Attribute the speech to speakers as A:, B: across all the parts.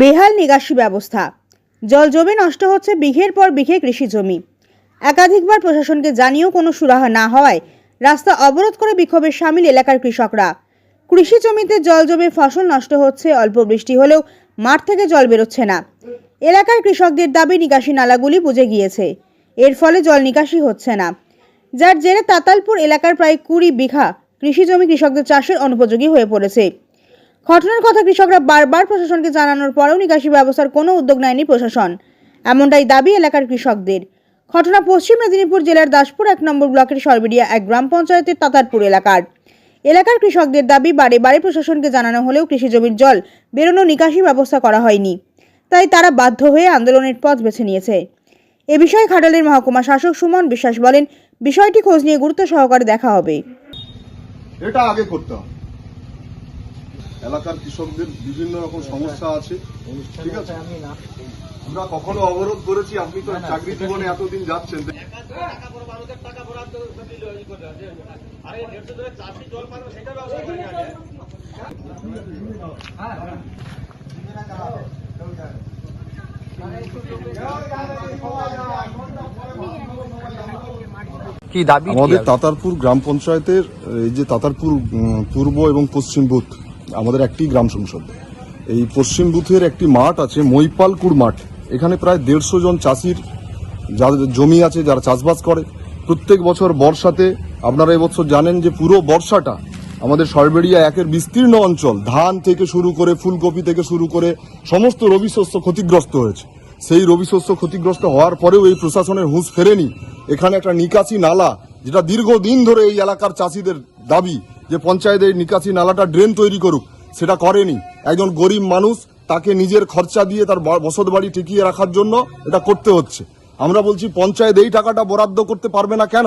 A: বেহাল নিকাশি ব্যবস্থা। জল জমে নষ্ট হচ্ছে বিঘের পর বিঘে কৃষি জমি। একাধিকবার প্রশাসনকে জানিয়েও কোনো সুরাহা না হওয়ায় রাস্তা অবরোধ করে বিক্ষোভে সামিল এলাকার কৃষকরা। কৃষি জমিতে জল জমে ফসল নষ্ট হচ্ছে, অল্প বৃষ্টি হলেও মাঠ থেকে জল বেরোচ্ছে না। এলাকার কৃষকদের দাবি, নিকাশি নালাগুলি বুঝে গিয়েছে। এর ফলে জল নিকাশি হচ্ছে না। যার জেরে তাতালপুর এলাকার প্রায় কুড়ি বিঘা কৃষি জমি কৃষকদের চাষের অনুপযোগী হয়ে পড়েছে। ঘটনার কথা কৃষকরা বারবার প্রশাসনকে জানানোর পরেও নিকাশি ব্যবস্থার কোনো উদ্যোগ নেয়নি প্রশাসন। এমনটাই দাবি এলাকার কৃষকদের। ঘটনা পশ্চিম মেদিনীপুর জেলার দাসপুর এক নম্বর ব্লকের সরবেরিয়া এক গ্রাম পঞ্চায়েতের তাতারপুর এলাকার। এলাকার কৃষকদের দাবি, বারে বারে প্রশাসনকে জানানো হলেও কৃষি জমির জল বেরোনো নিকাশি ব্যবস্থা করা হয়নি। তাই তারা বাধ্য হয়ে আন্দোলনের পথ বেছে নিয়েছে। এ বিষয়ে ঘাটালের মহকুমা শাসক সুমন বিশ্বাস বলেন, বিষয়টি খোঁজ নিয়ে গুরুত্ব সহকারে দেখা হবে।
B: এটা আগে করতে হবে। এলাকার কৃষকদের বিভিন্ন রকম সমস্যা আছে। ঠিক আছে? আমরা কখনো অবরোধ করেছি আপনি তো চাকরি জীবনে এতদিন যাচ্ছেন।
C: কি
B: আমাদের তাতারপুর গ্রাম পঞ্চায়েতের এই যে তাতারপুর পূর্ব এবং পশ্চিম বুথ আমাদের একটি গ্রাম সংসদ। এই পশ্চিম বুথের একটি মাঠ আছে মৈপালকুড় মাঠ। এখানে প্রায় দেড়শো জন চাষির যাদের জমি আছে, যারা চাষবাস করে। প্রত্যেক বছর বর্ষাতে আপনারা এবছর জানেন যে পুরো বর্ষাটা আমাদের সরবেরিয়া একের বিস্তীর্ণ অঞ্চল। ধান থেকে শুরু করে, ফুলকপি থেকে শুরু করে সমস্ত রবি শস্য ক্ষতিগ্রস্ত হয়েছে। সেই রবি শস্য ক্ষতিগ্রস্ত হওয়ার পরেও এই প্রশাসনের হুঁশ ফেরেনি। এখানে একটা নিকাশি নালা, যেটা দীর্ঘদিন ধরে এই এলাকার চাষিদের দাবি। যে পঞ্চায়েত এই নিকাশি নালাটা ড্রেন তৈরি করুক সেটা করেনি। একজন গরিব মানুষ তাকে নিজের খরচা দিয়ে তার বসত বাড়ি টিকিয়ে রাখার জন্য এটা করতে হচ্ছে। আমরা বলছি পঞ্চায়েত এই টাকাটা বরাদ্দ করতে পারবে না কেন?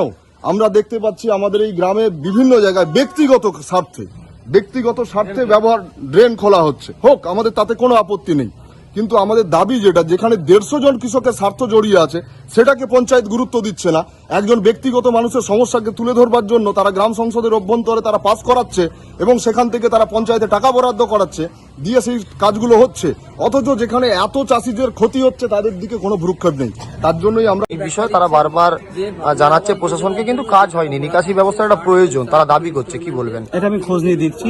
B: আমরা দেখতে পাচ্ছি আমাদের এই গ্রামে বিভিন্ন জায়গায় ব্যক্তিগত স্বার্থে ব্যক্তিগত স্বার্থে ব্যবহার ড্রেন খোলা হচ্ছে। হোক আমাদের তাতে কোনো আপত্তি নেই। কিন্তু আমাদের দাবি যেটা, যেখানে দেড়শো জন কৃষকের স্বার্থ জড়িয়ে আছে, সেটাকে পঞ্চায়েত গুরুত্ব দিচ্ছে না। একজন ব্যক্তিগত মানুষের সমস্যাকে তুলে ধরবার জন্য তারা গ্রাম সংসদের অভ্যন্তরে তারা পাস করাচ্ছে এবং সেখান থেকে তারা পঞ্চায়েতে টাকা বরাদ্দ করাচ্ছে, দিয়ে সেই কাজগুলো হচ্ছে। অথচ যেখানে এত চাষিদের ক্ষতি হচ্ছে, তাদের দিকে কোনো ভ্রুক্ষেপ নেই। তার জন্যই আমরা
C: বিষয়ে তারা বারবার জানাচ্ছে প্রশাসনকে, কিন্তু কাজ হয়নি। নিকাশি ব্যবস্থার একটা প্রয়োজন, তারা দাবি করছে, কি বলবেন?
D: এটা আমি খোঁজ নিয়ে দিচ্ছি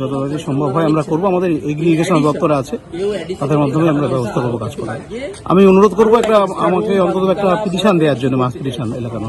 D: যত সম্ভব হয় আমরা করব। আমাদের এগ্রিগেশন দপ্তর আছে, তাদের মাধ্যমে আমরা ব্যবস্থা করব কাজ করার। আমি অনুরোধ করব একটা, আমাকে অন্তত একটা পিটিশন দেওয়ার জন্য মাস পিটিশন এলাকার